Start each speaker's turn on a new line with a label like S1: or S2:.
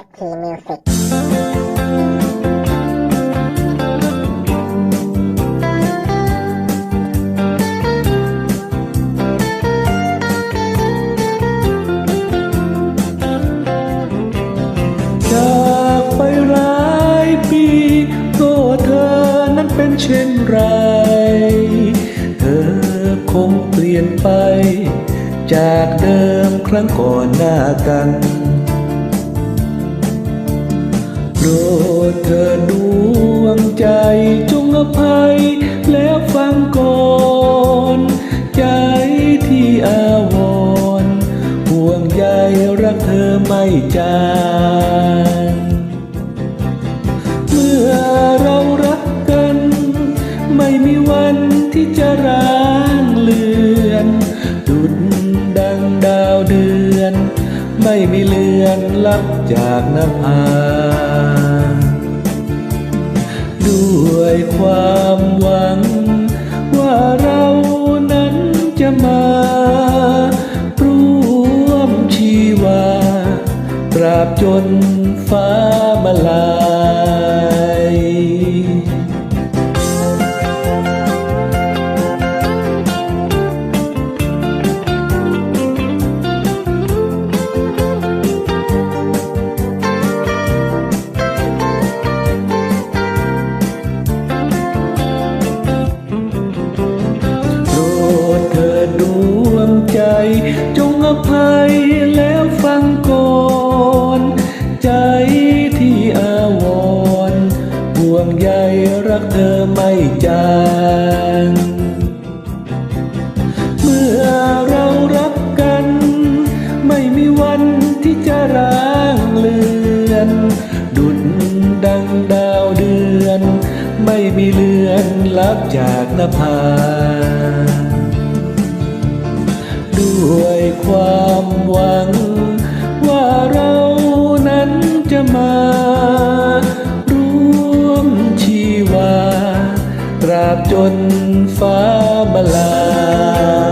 S1: FP Music
S2: จากไปร้ายปีก็เธอนั้นเป็นเช่นไร เธอคงเปลี่ยนไป จากเดิมครั้งก่อนหน้ากัน โปรดเธอดวงใจจงอภัย แล้วฟังก่อน ใจที่อาวรณ์ห่วงใยรักเธอไม่จางเมื่อเรารักกัน ไม่มีวันที่จะร้างเลือนดุดดังดาวเดือน ไม่มีเลือนลับจากนภา ด้วยความหวัง ว่าเรานั้นจะมาร่วมชีวาตราบจนฟ้ามาลา ใจจงอภัยแล้วฟังก่อนใจที่อาวรณ์ห่วงใยรักเธอไม่จางเมื่อเรารักกัน ไม่มีวันที่จะร้างเลือน ดุดดังดาวเดือน ไม่มีเลือนลับจากนภา ด้วยความหวัง ว่าเรานั้นจะมารวมชีวา ตราบจนฟ้าบาลา